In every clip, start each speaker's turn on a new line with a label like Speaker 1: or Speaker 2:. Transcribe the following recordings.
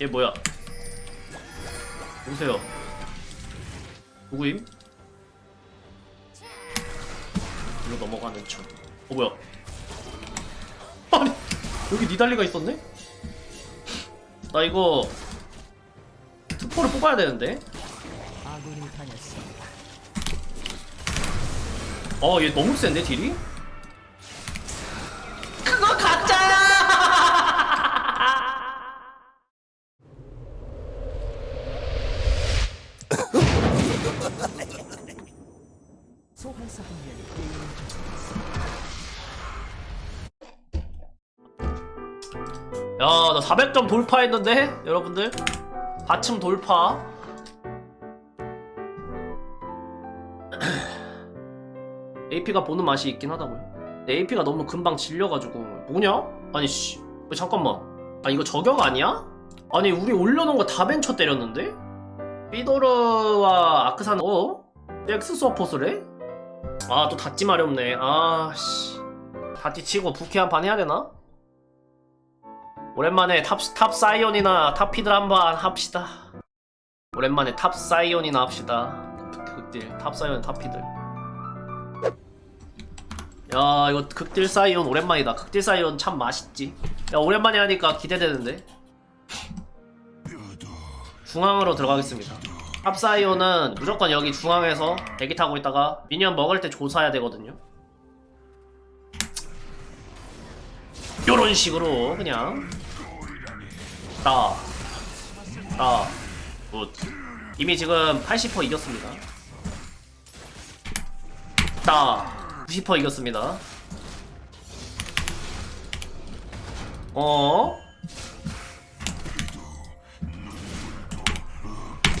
Speaker 1: 얘 뭐야? 누구세요? 누구임? 일로 넘어가는 척. 어 뭐야? 아니 여기 니달리가 있었네? 나 이거 특포를 뽑아야 되는데. 어 얘 너무 센데 딜이? 야, 나 400점 돌파했는데? 여러분들? 받침 돌파. AP가 보는 맛이 있긴 하다고요. AP가 너무 금방 질려가지고. 뭐냐? 아니, 씨. 왜, 잠깐만. 아, 이거 저격 아니야? 아니, 우리 올려놓은 거 다 벤처 때렸는데? 삐도르와 아크산, 어? 엑스 서포스래? 아, 또 닫지 마렵네. 아, 씨. 닫지 치고 부캐 한 판 해야 되나? 오랜만에 탑, 탑 사이온이나 탑 피들 한번 합시다. 오랜만에 탑 사이온이나 합시다. 극- 극딜, 탑 사이온, 탑 피들. 야, 이거 극딜 사이온 오랜만이다. 극딜 사이온 참 맛있지. 야, 오랜만에 하니까 기대되는데. 중앙으로 들어가겠습니다. 탑 사이온은 무조건 여기 중앙에서 대기 타고 있다가 미니언 먹을 때 조사해야 되거든요. 요런 식으로 그냥 따, 따, 굿. 이미 지금 80% 이겼습니다. 따, 90% 이겼습니다. 어?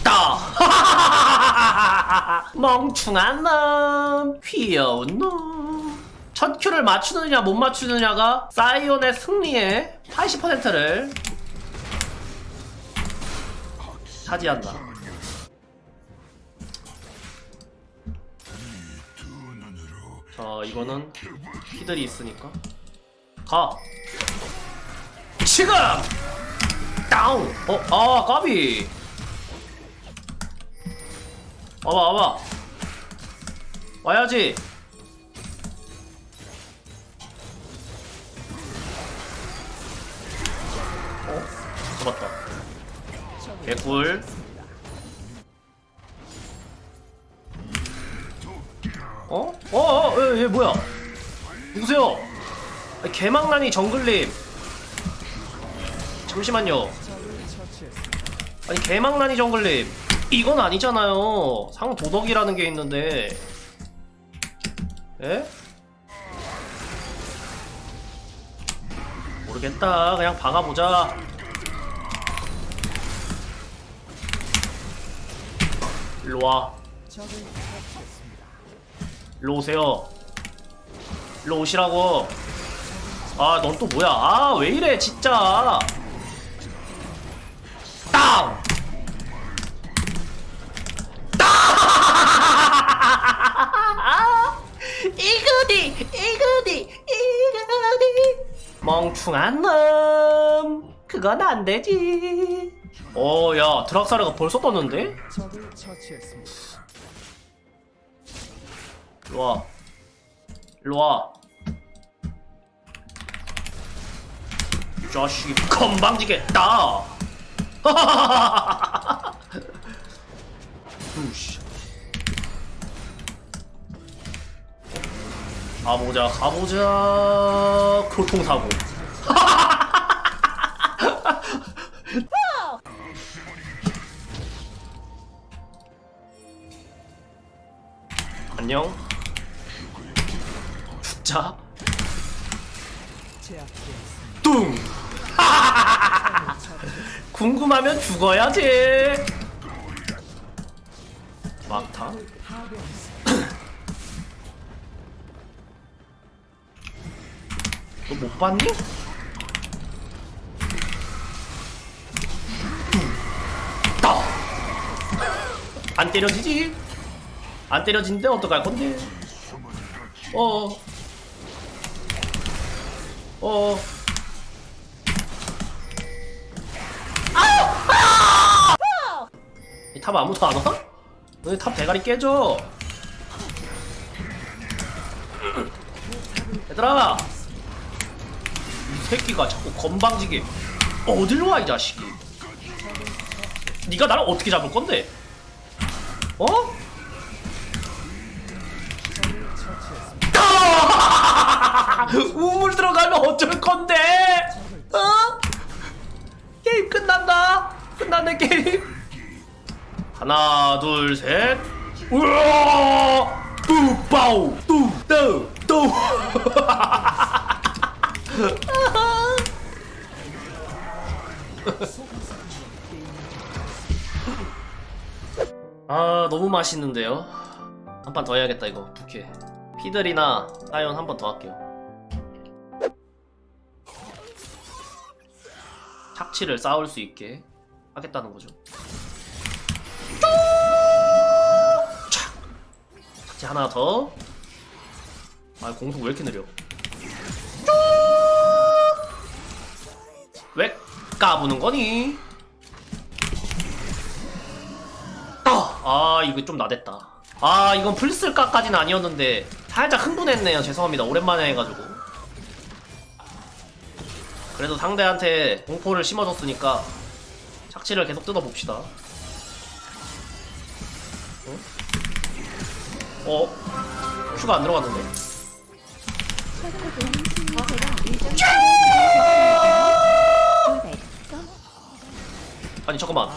Speaker 1: 따! 멍충한 놈, 귀여운 놈. 첫 큐를 맞추느냐 못 맞추느냐가 사이온의 승리의 80%를 차지한다. 자, 이거는 피들이 있으니까 가. 지금 다운. 어, 아, 까비. 와봐, 와봐. 와야지. 개꿀. 어? 어? 어? 얘, 얘 뭐야? 누구세요? 아니, 개망나니 정글님. 잠시만요. 아니 개망나니 정글님. 이건 아니잖아요. 상 도덕이라는 게 있는데. 에? 모르겠다. 그냥 박아보자. 일로 와. 일로 오세요. 일로 오시라고. 아, 넌 또 뭐야? 아, 왜 이래, 진짜. 다운! 이거디, 이거디, 이거디. 멍충한 놈. 그건 안 되지. 어, 야, 드락사르가 벌써 떴는데?
Speaker 2: 적을 처치했습니다.
Speaker 1: 일로 와. 일로 와. 이 자식이 건방지게 따. 우씨. 가보자, 가보자. 교통사고. 안녕.
Speaker 2: 제압되었습니다.
Speaker 1: 뚱! 궁금하면 죽어야지. 막타? 너 못 봤니? 따! 안 때려지지? 안 때려진데 어떡할 건데? 어어. 어... 어. 아유! 아유! 이탑 아무도 안 와? 너희 탑 대가리 깨져. 얘들아! 이 새끼가 자꾸 건방지게 어딜로 와 이 자식이 네가 나를 어떻게 잡을 건데? 어? 우물 들어가면 어쩔 건데? 어? 게임 끝난다. 끝났네 게임. 하나 둘 셋. 우와! 뚜빠우 뚜뚜뚜. 아 너무 맛있는데요? 한 판 더 해야겠다 이거. 부캐 피들이나 사이언 한번 더 할게요 착취를 쌓을 수 있게 하겠다는 거죠 촥! 착취 하나 더 아, 공속 왜 이렇게 느려? 왜 까부는 거니? 아, 아, 이거 좀 나댔다. 아, 이건 풀쓸까까지는 아니었는데 살짝 흥분했네요. 죄송합니다. 오랜만에 해가지고. 그래도 상대한테 공포를 심어줬으니까 착취를 계속 뜯어봅시다. 응? 어? 큐가 안 들어갔는데? 아니 잠깐만.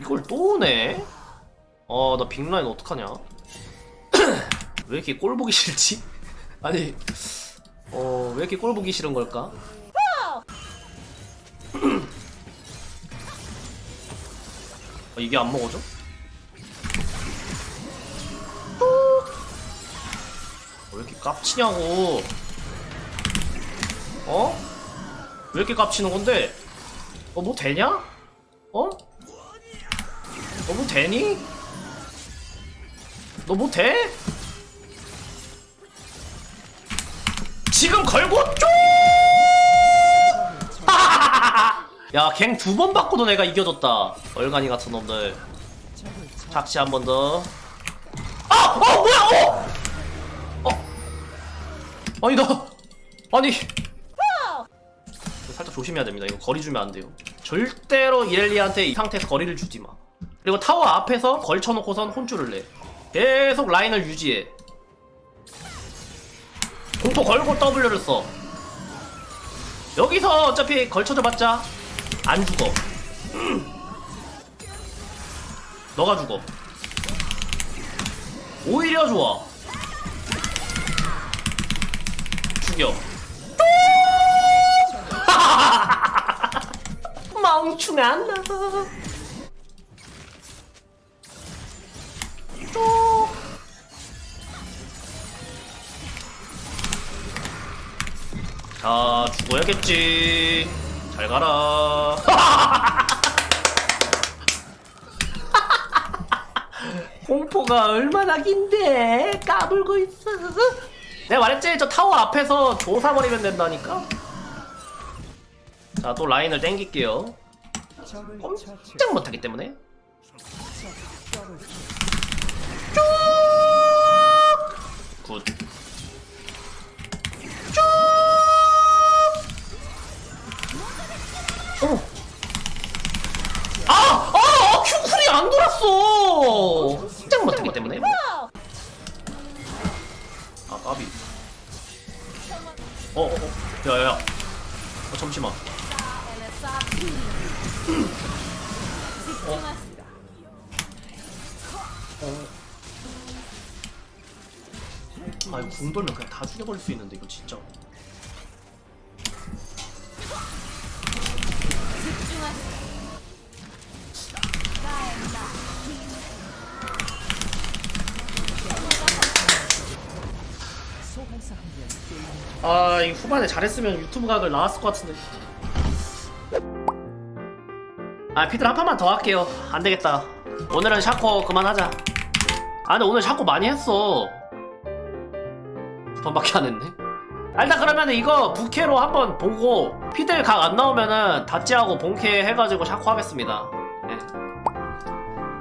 Speaker 1: 이걸 또 오네? 어, 나 빅라인 어떡하냐? 왜 이렇게 꼴 보기 싫지? 아니, 어, 왜 이렇게 꼴 보기 싫은 걸까? 어, 이게 안 먹어져? 어, 왜 이렇게 깝치냐고? 어? 왜 이렇게 깝치는 건데? 어, 뭐 되냐? 어? 너뭐 되니? 너뭐 돼? 지금 걸고 쪼! 야, 갱 두 번 바꾸도 내가 이겨줬다. 얼간이 같은 놈들. 착시 한 번 더. 아! 어, 뭐야! 어! 어! 아니, 나. 아니. 살짝 조심해야 됩니다. 이거 거리 주면 안 돼요. 절대로 이렐리한테 이 상태에서 거리를 주지 마. 그리고 타워 앞에서 걸쳐놓고선 혼쭐을 내. 계속 라인을 유지해. 공포 걸고 W를 써. 여기서 어차피 걸쳐줘봤자 안 죽어. 너가 죽어. 오히려 좋아. 죽여. 멍충아 나. 자, 죽어야겠지. 잘 가라. 공포가 얼마나 긴데 까불고 있어. 내가 말했지 저 타워 앞에서 조사버리면 된다니까. 자 또 라인을 땡길게요. 꼼짝. 못하기 때문에. 죽여버릴 수 있는데, 이거 진짜. 아, 이 후반에 잘했으면 유튜브 각을 나왔을 것 같은데. 아, 피들 한 판만 더 할게요. 안 되겠다. 오늘은 샤코 그만하자. 아, 근데 오늘 샤코 많이 했어. 두 판밖에 안 했네. 아, 일단 그러면 이거 부캐로 한번 보고 피들 각안 나오면은 다찌하고 본캐 해가지고 샤코 하겠습니다. 네.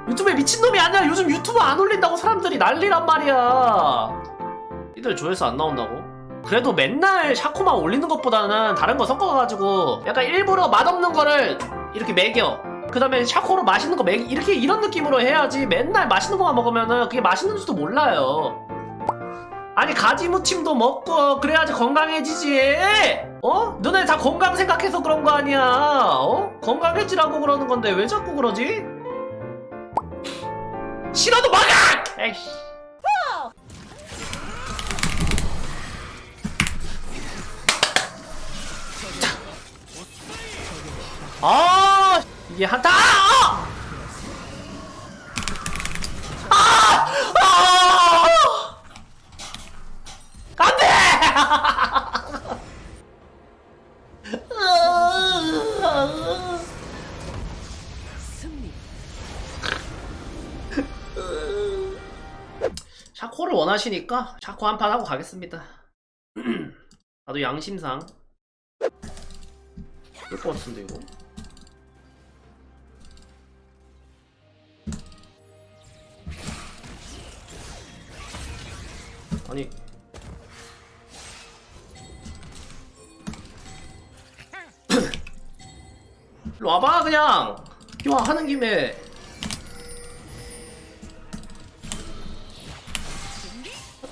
Speaker 1: 유튜브에 미친놈이 아니야. 요즘 유튜브 안 올린다고 사람들이 난리란 말이야. 피들 조회수 안 나온다고? 그래도 맨날 샤코만 올리는 것보다는 다른 거 섞어가지고 약간 일부러 맛없는 거를 이렇게 매겨. 그 다음에 샤코로 맛있는 거 매기, 이렇게 이런 느낌으로 해야지 맨날 맛있는 거만 먹으면은 그게 맛있는지도 몰라요. 아니 가지 무침도 먹고 그래야지 건강해지지 어? 너네 다 건강 생각해서 그런 거 아니야 어? 건강해지라고 그러는 건데 왜 자꾸 그러지? 싫어도 막아! 에이씨 아 이게 한타 샤코를 원하시니까 샤코 한 판 하고 가겠습니다. 나도 양심상 그럴 것 같은데 이거. 아니 일로 와봐 그냥 이거 하는 김에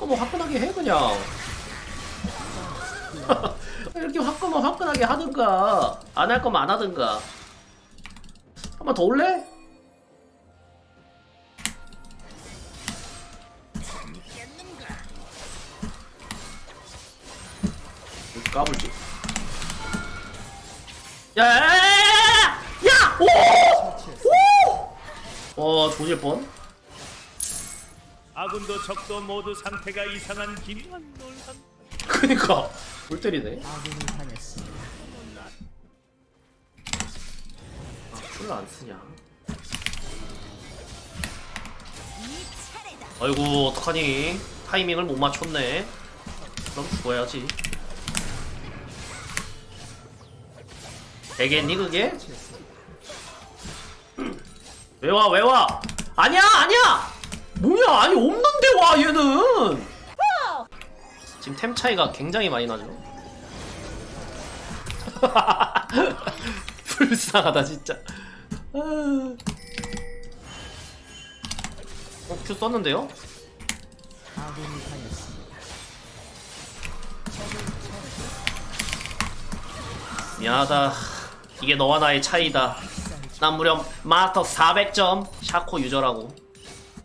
Speaker 1: 잠깐 뭐 화끈하게 해 그냥 이렇게 화끈만 화끈하게 하든가 안 할 거면 안 하든가 한 번 더 올래? 왜 까불지? 야야야야야야! 야! 오! 오! 와 조질 뻔?
Speaker 3: 아군도 적도 모두 상태가 이상한 기묘한 놀람.
Speaker 1: 그니까 골 때리네
Speaker 2: 아군이 당했습니다.
Speaker 1: 아, 풀을 안 쓰냐? 아이고 어떡하니? 타이밍을 못 맞췄네. 그럼 죽어야지. 되겠니 그게? 왜 와? 왜 와? 아니야 아니야. 뭐야? 아니 없는데 와 얘는. 지금 템 차이가 굉장히 많이 나죠. 불쌍하다 진짜. 아. 어, 큐 썼는데요? 미안하다. 이게 너와 나의 차이다. 난 무려 마스터 400점 샤코 유저라고.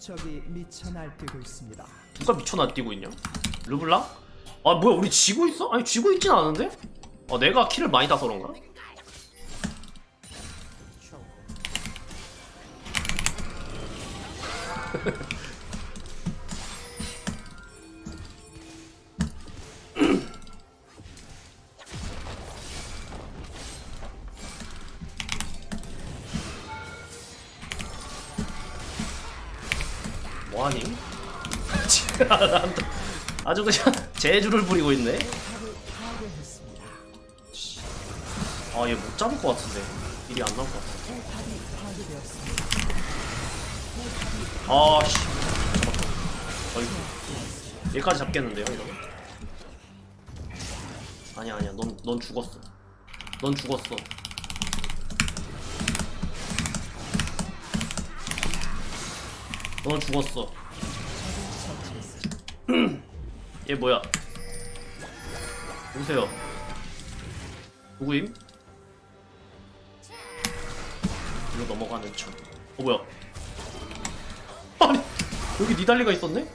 Speaker 2: 적이 미쳐 날뛰고 있습니다.
Speaker 1: 누가 미쳐나 뛰고 있냐? 르블랑? 아 뭐야 우리 지고 있어? 아니 지고 있진 않은데? 아 내가 키를 많이 따서 그런가? 아주 그냥 재주를 부리고 있네. 아 얘 못 잡을 것 같은데 일이 안 나올 것 같아. 아씨 잡았다. 어이 얘까지 잡겠는데요 이거? 아니야 아니야 넌 넌 죽었어. 넌 죽었어. 넌 죽었어. 얘 뭐야? 누구세요? 누구임? 일로 넘어가는 척. 어 뭐야? 아니 여기 니달리가 있었네?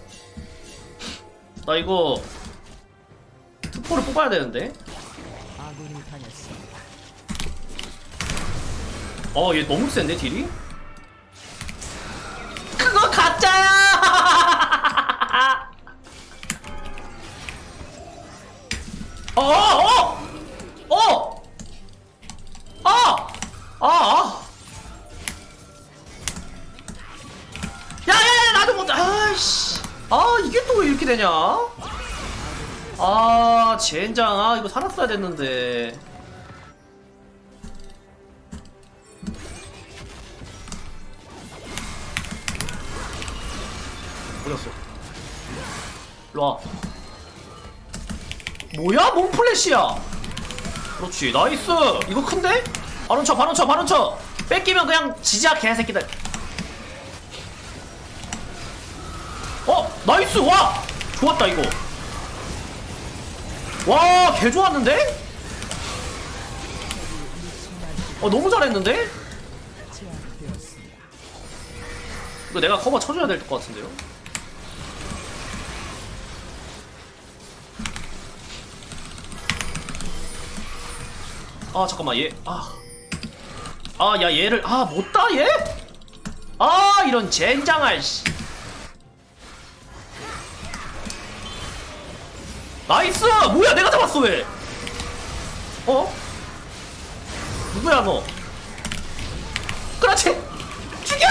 Speaker 1: 나 이거 투포를 뽑아야 되는데.
Speaker 2: 아군이 당했습니다.
Speaker 1: 어얘 너무 센데 딜이? 되냐? 아아 젠장. 아 이거 살았어야 됐는데. 어디갔어. 일로와. 뭐야? 뭔 플래시야? 그렇지. 나이스. 이거 큰데? 바론 쳐 바론 쳐 바론 쳐. 뺏기면 그냥 지자 개새끼들. 어? 나이스. 와 좋았다 이거 와, 개 좋았는데? 어, 너무 잘했는데? 이거 내가 커버 쳐줘야 될 것 같은데요? 아, 잠깐만, 얘, 아. 아, 야, 얘를, 아, 못 따, 얘? 아, 이런 젠장할, 씨. 나이스! 뭐야, 내가 잡았어, 왜? 어? 누구야, 너? 그렇지! 죽여!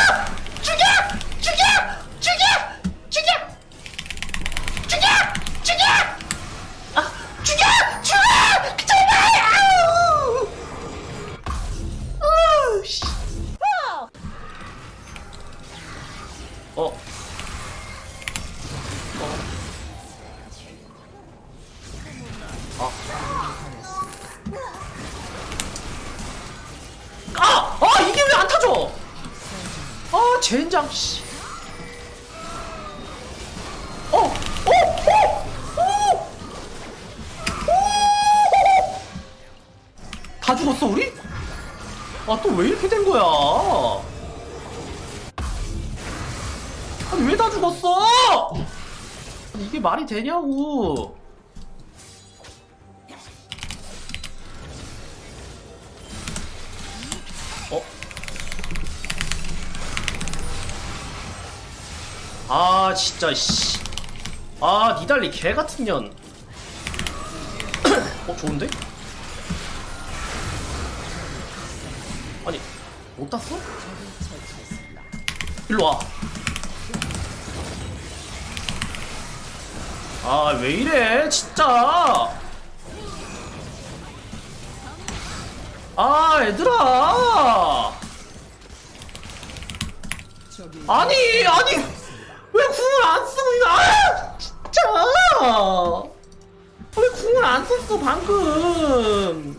Speaker 1: 다 죽었어, 우리? 아, 또 왜 이렇게 된 거야? 아니, 왜 다 죽었어? 이게 말이 되냐고. 어? 아 진짜 씨. 아 니달리 개 같은 년. 어 좋은데? 못 땄어? 일로 와. 아 왜 이래 진짜. 아 얘들아. 아니 아니 왜 궁을 안 쓰고 있나 아 진짜 왜 궁을 안 썼어 방금